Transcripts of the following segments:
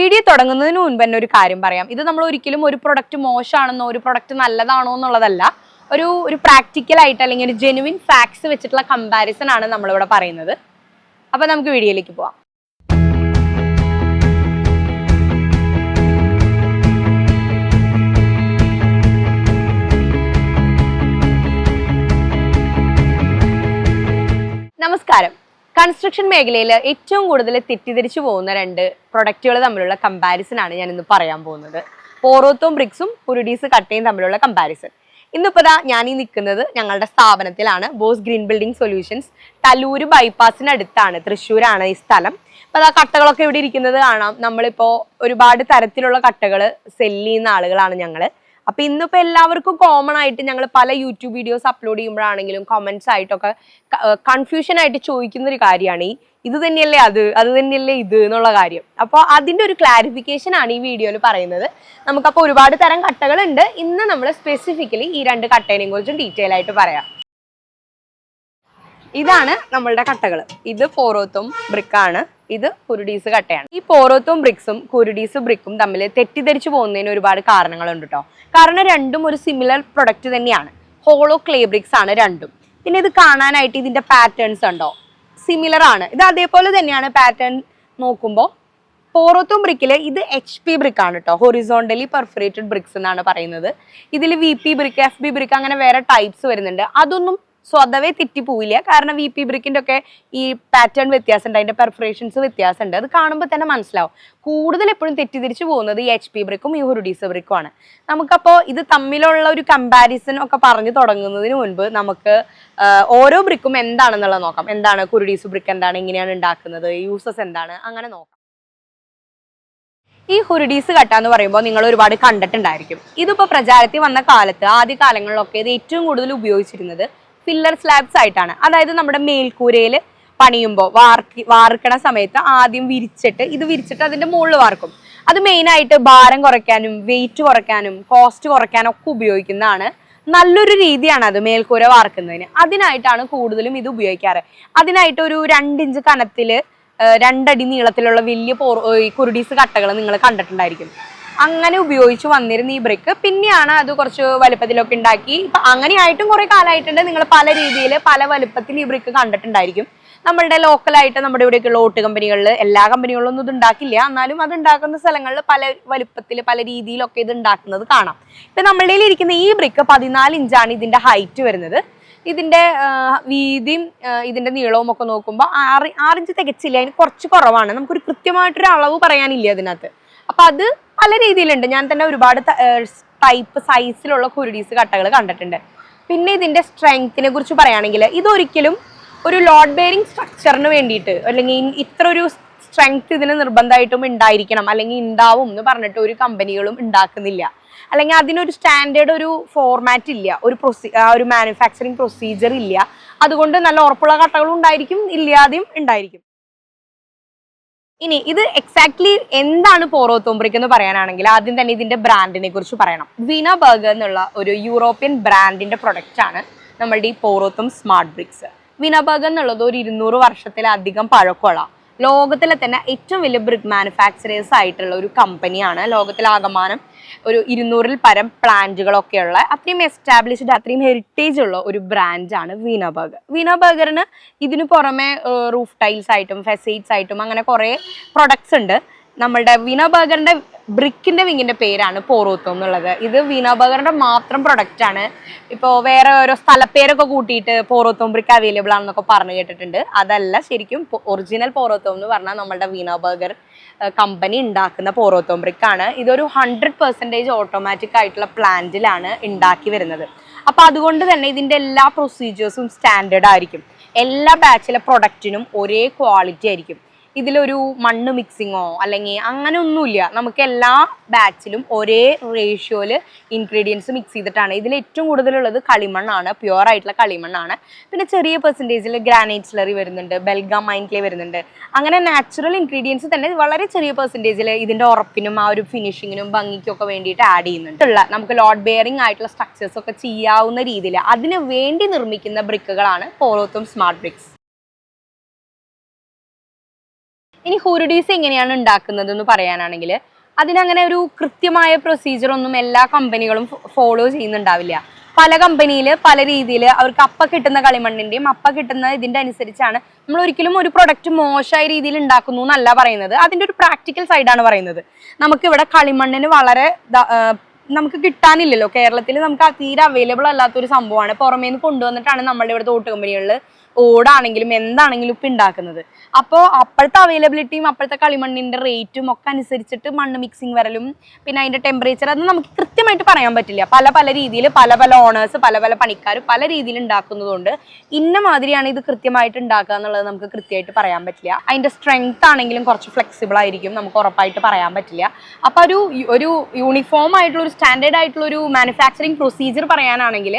Video തുടങ്ങുന്നതിന് മുൻപ് തന്നെ ഒരു കാര്യം പറയാം. ഇത് നമ്മൾ ഒരിക്കലും ഒരു പ്രൊഡക്റ്റ് മോശമാണെന്നോ ഒരു പ്രൊഡക്റ്റ് നല്ലതാണോ എന്നുള്ളതല്ല. ഒരു ഒരു പ്രാക്ടിക്കൽ ആയിട്ട് അല്ലെങ്കിൽ ഒരു ജെനുവിൻ ഫാക്ട്സ് വെച്ചിട്ടുള്ള കമ്പാരിസൺ ആണ് നമ്മളിവിടെ പറയുന്നത്. അപ്പൊ നമുക്ക് വീഡിയോയിലേക്ക് പോവാം. കൺസ്ട്രക്ഷൻ മേഖലയിൽ ഏറ്റവും കൂടുതൽ തെറ്റിദ്ധരിച്ചു പോകുന്ന രണ്ട് പ്രൊഡക്റ്റുകൾ തമ്മിലുള്ള കമ്പാരിസൺ ആണ് ഞാൻ ഇന്ന് പറയാൻ പോകുന്നത്. പോറോത്തും ബ്രിക്സും പുരുഡീസ് കട്ടയും തമ്മിലുള്ള കമ്പാരിസൺ ഇന്നിപ്പോ ദാ ഞാൻ ഈ നിൽക്കുന്നത് ഞങ്ങളുടെ സ്ഥാപനത്തിലാണ് Bose green building solutions Thalur ബൈപ്പാസിനടുത്താണ് തൃശ്ശൂരാണ് ഈ സ്ഥലം. അപ്പൊ ആ കട്ടകളൊക്കെ ഇവിടെ ഇരിക്കുന്നത് കാണാം. നമ്മളിപ്പോ ഒരുപാട് തരത്തിലുള്ള കട്ടകൾ സെല്ല് ചെയ്യുന്ന ആളുകളാണ് ഞങ്ങൾ. അപ്പൊ ഇന്നിപ്പോ എല്ലാവർക്കും കോമൺ ആയിട്ട് ഞങ്ങൾ പല യൂട്യൂബ് വീഡിയോസ് അപ്ലോഡ് ചെയ്യുമ്പോഴാണെങ്കിലും കമന്റ്സ് ആയിട്ടൊക്കെ കൺഫ്യൂഷൻ ആയിട്ട് ചോദിക്കുന്ന ഒരു കാര്യമാണ്. ഈ ഇത് തന്നെയല്ലേ അത്? അത് തന്നെയല്ലേ ഇത് എന്നുള്ള കാര്യം. അപ്പോൾ അതിന്റെ ഒരു ക്ലാരിഫിക്കേഷൻ ആണ് ഈ വീഡിയോയിൽ പറയുന്നത്. നമുക്കപ്പോൾ ഒരുപാട് തരം കട്ടകളുണ്ട്. ഇന്ന് നമ്മൾ സ്പെസിഫിക്കലി ഈ രണ്ട് കട്ടേനെയും കുറിച്ചും ഡീറ്റെയിൽ ആയിട്ട് പറയാം. ഇതാണ് നമ്മളുടെ കട്ടകൾ ഇത് പോറോത്തും ബ്രിക്കാണ് ഇത് കുരുഡീസ് കട്ടയാണ്. ഈ പോറോത്തും ബ്രിക്സും കുരുഡീസ് ബ്രിക്കും തമ്മിൽ തെറ്റിദ്ധരിച്ചു പോകുന്നതിന് ഒരുപാട് കാരണങ്ങളുണ്ട് കേട്ടോ കാരണം രണ്ടും ഒരു സിമിലർ പ്രൊഡക്റ്റ് തന്നെയാണ്. ഹോളോ ക്ലേ ബ്രിക്സ് ആണ് രണ്ടും. പിന്നെ ഇത് കാണാനായിട്ട് ഇതിന്റെ പാറ്റേൺസ് ഉണ്ടോ? സിമിലർ ആണ്. ഇത് അതേപോലെ തന്നെയാണ് പാറ്റേൺ നോക്കുമ്പോൾ പോറോത്തും ബ്രിക്കിൽ ഇത് എച്ച് പി ബ്രിക്ക് ആണ് കേട്ടോ ഹൊറിസോണ്ടലി പെർഫറേറ്റഡ് ബ്രിക്സ് എന്നാണ് പറയുന്നത്. ഇതിൽ V P brick F B brick അങ്ങനെ വേറെ ടൈപ്സ് വരുന്നുണ്ട്. അതൊന്നും സ്വതവേ തെറ്റിപ്പോവില്ല കാരണം വി പി ബ്രിക്കിന്റെ ഒക്കെ ഈ പാറ്റേൺ വ്യത്യാസമുണ്ട്. അതിന്റെ പെർഫറേഷൻസ് വ്യത്യാസമുണ്ട്. അത് കാണുമ്പോൾ തന്നെ മനസ്സിലാവും. കൂടുതൽ എപ്പോഴും തെറ്റിദ്ധരിച്ചു പോകുന്നത് ഈ എച്ച് പി ബ്രിക്കും ഈ ഹുരുഡീസ് ബ്രിക്കും ആണ്. നമുക്കപ്പോൾ ഇത് തമ്മിലുള്ള ഒരു കമ്പാരിസൺ ഒക്കെ പറഞ്ഞു തുടങ്ങുന്നതിന് മുൻപ് നമുക്ക് ഓരോ ബ്രിക്കും എന്താണെന്നുള്ളത് നോക്കാം. എന്താണ് കുരുഡീസ് ബ്രിക്ക് എന്താണ് എങ്ങനെയാണ് ഉണ്ടാക്കുന്നത്? യൂസസ് എന്താണ്? അങ്ങനെ നോക്കാം. ഈ ഹുരുഡീസ് കട്ട എന്ന് പറയുമ്പോൾ നിങ്ങൾ ഒരുപാട് കണ്ടിട്ടുണ്ടായിരിക്കും. ഇതിപ്പോൾ പ്രചാരത്തിൽ വന്ന കാലത്ത് ആദ്യ കാലങ്ങളിലൊക്കെ ഇത് ഏറ്റവും കൂടുതൽ ഉപയോഗിച്ചിരുന്നത് ഫില്ലർ സ്ലാബ്സ് ആയിട്ടാണ്. അതായത് നമ്മുടെ മേൽക്കൂരയിൽ പണിയുമ്പോൾ വാർക്കി വാർക്കണ സമയത്ത് ആദ്യം വിരിച്ചിട്ട് ഇത് വിരിച്ചിട്ട് അതിന്റെ മുകളിൽ വാർക്കും. അത് മെയിനായിട്ട് ഭാരം കുറയ്ക്കാനും വെയിറ്റ് കുറയ്ക്കാനും കോസ്റ്റ് കുറയ്ക്കാനും ഒക്കെ ഉപയോഗിക്കുന്നതാണ്. നല്ലൊരു രീതിയാണ് അത് മേൽക്കൂര വാർക്കുന്നതിന്. അതിനായിട്ടാണ് കൂടുതലും ഇത് ഉപയോഗിക്കാറ്. അതിനായിട്ട് ഒരു രണ്ടിഞ്ച് കനത്തിൽ രണ്ടടി നീളത്തിലുള്ള വലിയ കുരുടീസ് കട്ടകൾ നിങ്ങൾ കണ്ടിട്ടുണ്ടായിരിക്കും. അങ്ങനെ ഉപയോഗിച്ച് വന്നിരുന്ന ഈ ബ്രിക്ക് പിന്നെയാണ് അത് കുറച്ച് വലുപ്പത്തിലൊക്കെ ഉണ്ടാക്കി. ഇപ്പൊ അങ്ങനെയായിട്ടും കുറെ കാലമായിട്ടുണ്ട്. നിങ്ങൾ പല രീതിയിൽ പല വലുപ്പത്തിൽ ഈ ബ്രിക്ക് കണ്ടിട്ടുണ്ടായിരിക്കും. നമ്മളുടെ ലോക്കലായിട്ട് നമ്മുടെ ഇവിടെയൊക്കെയുള്ള ഓട്ട് കമ്പനികളിൽ എല്ലാ കമ്പനികളിലൊന്നും ഇത് ഉണ്ടാക്കില്ല. എന്നാലും അത് ഉണ്ടാക്കുന്ന സ്ഥലങ്ങളിൽ പല വലുപ്പത്തിൽ പല രീതിയിലൊക്കെ ഇത് ഉണ്ടാക്കുന്നത് കാണാം. ഇപ്പൊ നമ്മളുടെ ഇരിക്കുന്ന ഈ ബ്രിക്ക് പതിനാല് ഇഞ്ചാണ് ഇതിന്റെ ഹൈറ്റ് വരുന്നത്. ഇതിന്റെ വീതിയും ഇതിന്റെ നീളവും ഒക്കെ നോക്കുമ്പോൾ ആറ് ആറിഞ്ച് തികച്ചില്ല. അതിന് കുറച്ച് കുറവാണ്. നമുക്കൊരു കൃത്യമായിട്ടൊരു അളവ് പറയാനില്ല അതിനകത്ത്. അപ്പൊ അത് പല രീതിയിലുണ്ട്. ഞാൻ തന്നെ ഒരുപാട് ടൈപ്പ് സൈസിലുള്ള കുരുടീസ് കട്ടകൾ കണ്ടിട്ടുണ്ട്. പിന്നെ ഇതിന്റെ സ്ട്രെങ്ത്തിനെ കുറിച്ച് പറയുകയാണെങ്കിൽ ഇതൊരിക്കലും ഒരു ലോഡ് ബെയറിംഗ് സ്ട്രക്ചറിന് വേണ്ടിയിട്ട് അല്ലെങ്കിൽ ഇത്ര ഒരു സ്ട്രെങ്ത് ഇതിന് നിർബന്ധമായിട്ടും ഉണ്ടായിരിക്കണം അല്ലെങ്കിൽ ഉണ്ടാവും എന്ന് പറഞ്ഞിട്ട് ഒരു കമ്പനികളും ഉണ്ടാക്കുന്നില്ല. അല്ലെങ്കിൽ അതിനൊരു സ്റ്റാൻഡേർഡ് ഒരു ഫോർമാറ്റ് ഇല്ല. ഒരു പ്രൊസീ ഒരു മാനുഫാക്ചറിങ് പ്രൊസീജിയർ ഇല്ല. അതുകൊണ്ട് നല്ല ഉറപ്പുള്ള കട്ടകളും ഉണ്ടായിരിക്കും ഇല്ലാതെയും ഉണ്ടായിരിക്കും. ഇനി ഇത് എക്സാക്ട്ലി എന്താണ് പോറോത്തോംബ്രിക് എന്ന് പറയാനാണെങ്കിൽ ആദ്യം തന്നെ ഇതിന്റെ ബ്രാൻഡിനെ കുറിച്ച് പറയണം. വീന ബർഗർ എന്നുള്ള ഒരു യൂറോപ്യൻ ബ്രാൻഡിന്റെ പ്രൊഡക്റ്റ് ആണ് നമ്മളുടെ ഈ പോറോത്തും സ്മാർട്ട് ബ്രിക്സ് വീന ബർഗർ എന്നുള്ളത് ഒരു ഇരുന്നൂറ് വർഷത്തിലധികം പഴക്കമുള്ള ലോകത്തിലെ തന്നെ ഏറ്റവും വലിയ ബ്രിക്ക് മാനുഫാക്ചറേഴ്സ് ആയിട്ടുള്ള ഒരു കമ്പനിയാണ് ലോകത്തിലാകമാനം ഒരു ഇരുന്നൂറിൽ പരം പ്ലാന്റുകളൊക്കെയുള്ള അത്രയും എസ്റ്റാബ്ലിഷ്ഡ് അത്രയും ഹെറിറ്റേജ് ഉള്ള ഒരു ബ്രാൻഡാണ് വീന ബർഗർ വീന ബർഗറിന് ഇതിനു പുറമെ റൂഫ് ടൈൽസ് ആയിട്ടും ഫെസൈറ്റ്സ് ആയിട്ടും അങ്ങനെ കുറേ പ്രൊഡക്ട്സ് ഉണ്ട്. നമ്മളുടെ വിനാബർഗറിന്റെ ബ്രിക്കിന്റെ വിങ്ങിന്റെ പേരാണ് പോറോത്തോ എന്നുള്ളത്. ഇത് വീന മാത്രം പ്രൊഡക്റ്റ് ആണ്. ഇപ്പോൾ വേറെ ഓരോ സ്ഥലപ്പേരൊക്കെ കൂട്ടിയിട്ട് പോറോത്തോം ബ്രിക്ക് അവൈലബിൾ ആണെന്നൊക്കെ പറഞ്ഞു കേട്ടിട്ടുണ്ട്. അതല്ല ശരിക്കും ഒറിജിനൽ പോറോത്തോം എന്ന് പറഞ്ഞാൽ നമ്മളുടെ വീണാഭാകർ കമ്പനി ഉണ്ടാക്കുന്ന പോറോത്തോം ബ്രിക്ക് ആണ്. ഇതൊരു ഹൺഡ്രഡ് പെർസെന്റേജ് ഓട്ടോമാറ്റിക് ആയിട്ടുള്ള പ്ലാന്റിലാണ് ഉണ്ടാക്കി വരുന്നത്. അപ്പൊ അതുകൊണ്ട് തന്നെ ഇതിന്റെ എല്ലാ പ്രൊസീജിയേഴ്സും സ്റ്റാൻഡേർഡ് ആയിരിക്കും. എല്ലാ ബാച്ചിലെ പ്രൊഡക്റ്റിനും ഒരേ ക്വാളിറ്റി ആയിരിക്കും. ഇതിലൊരു മണ്ണ് മിക്സിങ്ങോ അല്ലെങ്കിൽ അങ്ങനെ ഒന്നുമില്ല നമുക്ക് എല്ലാ ബാച്ചിലും ഒരേ റേഷ്യോയിൽ ഇൻഗ്രീഡിയൻസ് മിക്സ് ചെയ്തിട്ടാണ്. ഇതിൽ ഏറ്റവും കൂടുതലുള്ളത് കളിമണ്ണാണ് പ്യുവർ ആയിട്ടുള്ള കളിമണ്ണാണ്. പിന്നെ ചെറിയ പെർസെന്റേജിൽ ഗ്രാനൈറ്റ് സ്ലറി വരുന്നുണ്ട് ബെൽഗാം മൈൻ ക്ലേ വരുന്നുണ്ട്. അങ്ങനെ നാച്ചുറൽ ഇൻഗ്രീഡിയൻസ് തന്നെ വളരെ ചെറിയ പെർസെന്റേജിൽ ഇതിന്റെ ഉറപ്പിനും ആ ഒരു ഫിനിഷിങ്ങിനും ഭംഗിക്കൊക്കെ വേണ്ടിയിട്ട് ആഡ് ചെയ്യുന്നുണ്ട്. ഉള്ള നമുക്ക് ലോഡ് ബെയറിംഗ് ആയിട്ടുള്ള സ്ട്രക്ചേഴ്സ് ഒക്കെ ചെയ്യാവുന്ന രീതിയിൽ അതിന് വേണ്ടി നിർമ്മിക്കുന്ന ബ്രിക്കുകളാണ് പോറോത്തും സ്മാർട്ട് ബ്രിക്സ് ഇനി ഹുരുഡീസ് എങ്ങനെയാണ് ഉണ്ടാക്കുന്നത് എന്ന് പറയാനാണെങ്കിൽ അതിനങ്ങനെ ഒരു കൃത്യമായ പ്രൊസീജിയർ ഒന്നും എല്ലാ കമ്പനികളും ഫോളോ ചെയ്യുന്നുണ്ടാവില്ല. പല കമ്പനിയിൽ പല രീതിയിൽ അവർക്ക് അപ്പ കിട്ടുന്ന കളിമണ്ണിന്റെയും അപ്പ കിട്ടുന്ന ഇതിന്റെ അനുസരിച്ചാണ് നമ്മൾ ഒരിക്കലും ഒരു പ്രൊഡക്റ്റ് മോശമായ രീതിയിൽ ഉണ്ടാക്കുന്നു എന്നല്ല പറയുന്നത്. അതിന്റെ ഒരു പ്രാക്ടിക്കൽ സൈഡാണ് പറയുന്നത്. നമുക്ക് ഇവിടെ കളിമണ്ണിന് വളരെ നമുക്ക് കിട്ടാനില്ലല്ലോ. കേരളത്തിൽ നമുക്ക് തീരെ അവൈലബിൾ അല്ലാത്തൊരു സംഭവമാണ്. പുറമേ നിന്ന് കൊണ്ടുവന്നിട്ടാണ് നമ്മളുടെ ഇവിടുത്തെ ഓട്ട് കമ്പനികളിൽ ഓടാണെങ്കിലും എന്താണെങ്കിലും ഇപ്പം ഉണ്ടാക്കുന്നത് അപ്പോൾ അപ്പോഴത്തെ അവൈലബിലിറ്റിയും അപ്പോഴത്തെ കളിമണ്ണിന്റെ റേറ്റും ഒക്കെ അനുസരിച്ചിട്ട് മണ്ണ് മിക്സിങ് വരലും പിന്നെ അതിന്റെ ടെമ്പറേച്ചർ അത് നമുക്ക് കൃത്യമായിട്ട് പറയാൻ പറ്റില്ല. പല പല രീതിയിൽ പല പല ഓണേഴ്സ് പല പല പണിക്കാർ പല രീതിയിൽ ഉണ്ടാക്കുന്നതുകൊണ്ട് ഇന്ന മാതിരിയാണ് ഇത് കൃത്യമായിട്ട് ഉണ്ടാക്കുക എന്നുള്ളത് നമുക്ക് കൃത്യമായിട്ട് പറയാൻ പറ്റില്ല. അതിന്റെ സ്ട്രെങ്ത് ആണെങ്കിലും കുറച്ച് ഫ്ലെക്സിബിൾ ആയിരിക്കും നമുക്ക് ഉറപ്പായിട്ട് പറയാൻ പറ്റില്ല. അപ്പോൾ ഒരു ഒരു യൂണിഫോം ആയിട്ടുള്ള ഒരു സ്റ്റാൻഡേർഡ് ആയിട്ടുള്ള ഒരു മാനുഫാക്ചറിങ് പ്രൊസീജിയർ പറയാനാണെങ്കിൽ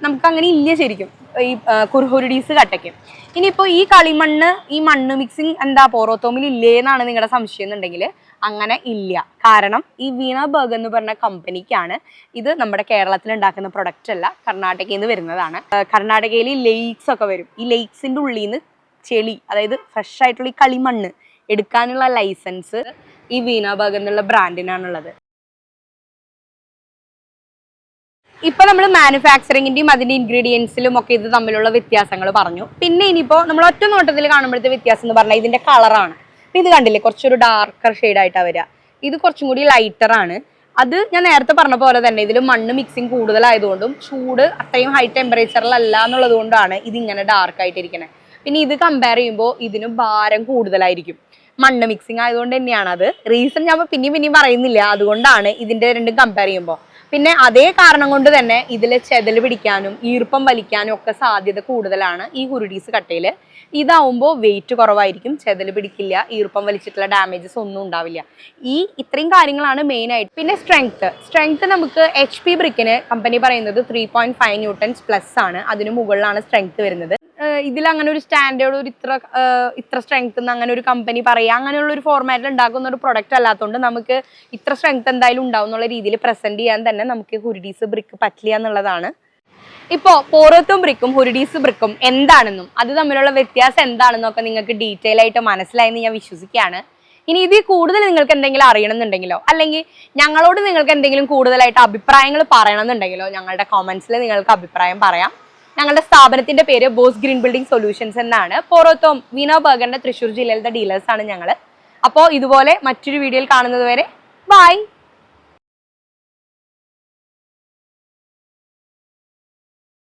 നമുക്ക് അങ്ങനെ ഇല്ല ശരിക്കും. ഈ കുർഹുരുഡീസ് കട്ടയ്ക്കും ഇനിയിപ്പോൾ ഈ കളിമണ്ണ് ഈ മണ്ണ് മിക്സിങ് എന്താ പോറോത്തോമിൽ ഇല്ലേ എന്നാണ് നിങ്ങളുടെ സംശയം എന്നുണ്ടെങ്കിൽ അങ്ങനെ ഇല്ല. കാരണം ഈ വീണ ബർഗ് എന്ന് പറഞ്ഞ കമ്പനിക്കാണ് ഇത് നമ്മുടെ കേരളത്തിൽ ഉണ്ടാക്കുന്ന പ്രൊഡക്റ്റ് അല്ല കർണാടകയിൽ നിന്ന് വരുന്നതാണ്. കർണാടകയിൽ കർണാടകയിൽ ലേക്സ് ഒക്കെ വരും. ഈ ലേക്സിന്റെ ഉള്ളിൽ നിന്ന് ചെളി അതായത് ഫ്രഷ് ആയിട്ടുള്ള ഈ കളിമണ്ണ് എടുക്കാനുള്ള ലൈസൻസ് ഈ വീണ ബർഗ് എന്നുള്ള ബ്രാൻഡിനാണുള്ളത് ഇപ്പൊ നമ്മൾ മാനുഫാക്ചറിങ്ങിന്റെയും അതിന്റെ ഇൻഗ്രീഡിയൻസിലും ഒക്കെ ഇത് തമ്മിലുള്ള വ്യത്യാസങ്ങൾ പറഞ്ഞു. പിന്നെ ഇനിയിപ്പോ നമ്മൾ ഒറ്റ നോട്ടത്തിൽ കാണുമ്പോഴത്തെ വ്യത്യാസം എന്ന് പറഞ്ഞാൽ ഇതിന്റെ കളറാണ് അപ്പൊ ഇത് കണ്ടില്ലേ? കുറച്ചൊരു ഡാർക്കർ ഷെയ്ഡ് ആയിട്ടാ വരിക ഇത് കുറച്ചും കൂടി ലൈറ്റർ ആണ്. അത് ഞാൻ നേരത്തെ പറഞ്ഞ പോലെ തന്നെ ഇതിൽ മണ്ണ് മിക്സിങ് കൂടുതലായതുകൊണ്ടും ചൂട് അത്രയും ഹൈ ടെമ്പറേച്ചറിലല്ല എന്നുള്ളത് കൊണ്ടാണ് ഇത് ഇങ്ങനെ ഡാർക്ക് ആയിട്ടിരിക്കുന്നത് പിന്നെ ഇത് കമ്പയർ ചെയ്യുമ്പോൾ ഇതിന് ഭാരം കൂടുതലായിരിക്കും. മണ്ണ് മിക്സിങ് ആയതുകൊണ്ട് തന്നെയാണ് അത് റീസൺ ഞാൻ പിന്നെയും പിന്നെയും പറയുന്നില്ല. അതുകൊണ്ടാണ് ഇതിന്റെ രണ്ടും കമ്പയർ ചെയ്യുമ്പോൾ പിന്നെ അതേ കാരണം കൊണ്ട് തന്നെ ഇതിൽ ചെതൽ പിടിക്കാനും ഈർപ്പം വലിക്കാനും ഒക്കെ സാധ്യത കൂടുതലാണ് ഈ കുരുടീസ് കട്ടയിൽ ഇതാവുമ്പോൾ വെയിറ്റ് കുറവായിരിക്കും ചെതൽ പിടിക്കില്ല ഈർപ്പം വലിച്ചിട്ടുള്ള ഡാമേജസ് ഒന്നും ഉണ്ടാവില്ല. ഈ ഇത്രയും കാര്യങ്ങളാണ് മെയിൻ ആയിട്ട്. പിന്നെ സ്ട്രെങ്ത് സ്ട്രെങ്ത് നമുക്ക് എച്ച് പി ബ്രിക്കിന് കമ്പനി പറയുന്നത് three point five newtons plus ആണ്. അതിന് മുകളിലാണ് സ്ട്രെങ്ത് വരുന്നത്. ഇതിൽ അങ്ങനെ ഒരു സ്റ്റാൻഡേർഡ് ഒരു ഇത്ര ഇത്ര സ്ട്രെങ്ത് എന്ന് അങ്ങനെ ഒരു കമ്പനി പറയുക അങ്ങനെയുള്ള ഒരു ഫോർമാറ്റിൽ ഉണ്ടാക്കുന്ന ഒരു പ്രൊഡക്റ്റ് അല്ലാത്തതുകൊണ്ട് നമുക്ക് ഇത്ര സ്ട്രെങ്ത് എന്തായാലും ഉണ്ടാവും എന്നുള്ള രീതിയിൽ പ്രസന്റ് ചെയ്യാൻ തന്നെ നമുക്ക് ഹുരിഡീസ് ബ്രിക്ക് പറ്റില്ല എന്നുള്ളതാണ്. ഇപ്പോൾ പോറത്തും ബ്രിക്കും ഹുരിഡീസ് ബ്രിക്കും എന്താണെന്നും അത് തമ്മിലുള്ള വ്യത്യാസം എന്താണെന്നും ഒക്കെ നിങ്ങൾക്ക് ഡീറ്റെയിൽ ആയിട്ട് മനസ്സിലായെന്ന് ഞാൻ വിശ്വസിക്കുകയാണ്. ഇനി ഇതിൽ കൂടുതൽ നിങ്ങൾക്ക് എന്തെങ്കിലും അറിയണമെന്നുണ്ടെങ്കിലോ അല്ലെങ്കിൽ ഞങ്ങളോട് നിങ്ങൾക്ക് എന്തെങ്കിലും കൂടുതലായിട്ട് അഭിപ്രായങ്ങൾ പറയണമെന്നുണ്ടെങ്കിലോ ഞങ്ങളുടെ കോമൻസിൽ നിങ്ങൾക്ക് അഭിപ്രായം പറയാം. ഞങ്ങളുടെ സ്ഥാപനത്തിന്റെ പേര് ബോസ് ഗ്രീൻ ബിൽഡിംഗ് സൊല്യൂഷൻസ് എന്നാണ്. പോറോത്തോം വീണോ ബർഗറിന്റെ തൃശ്ശൂർ ജില്ലയിലെ ഡീലേഴ്സ് ആണ് ഞങ്ങൾ അപ്പോൾ ഇതുപോലെ മറ്റൊരു വീഡിയോയിൽ കാണുന്നത് വരെ ബൈ.